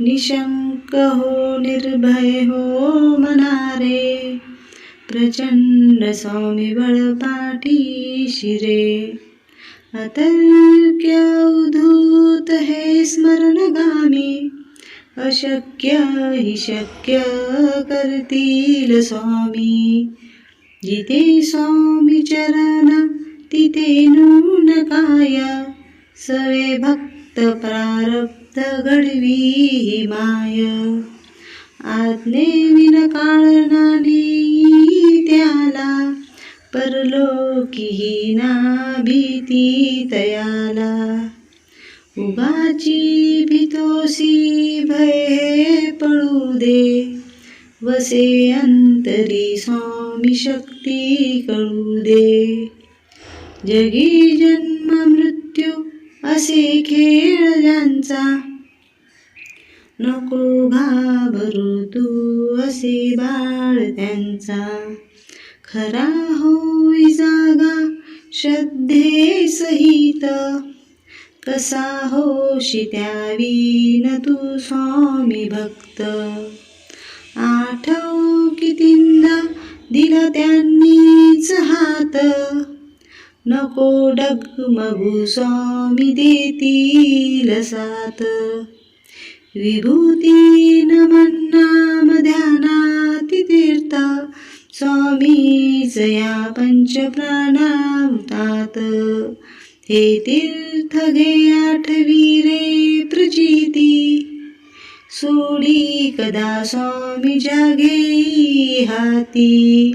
निशंक हो निर्भय हो मनारे। प्रचंड स्वामी बळपाठी शिरे। अतर्क्य उधूत हे स्मरणगामी। अशक्य हि शक्य करतील स्वामी। जिथे स्वामी चरण तिथे नून काय। सवे भक्त प्रारब्ध घडवी ही माय. आज्ञे विन त्याला परलोकी ना भीती तयाला उगाची भीतोसी भय पळू दे वसे अंतरी स्वामी शक्ती कळू दे. जगी जन्म मृत्यू असे खेळ यांचा. नको घाबरू तू असे बाळ त्यांचा. खरा होई जागा श्रद्धे सहित. कसा होशी त्यावीन तू स्वामी भक्त. आठव कितींदा दिला त्यांनी नको डगमगू स्वामी देतील साथ विभूती नमन ध्यानाति तीर्थ जया पंच पंचप्राणावतात हे तीर्थ घे आठवी रे प्रचिती सोडी कदा स्वामी जागे हाती.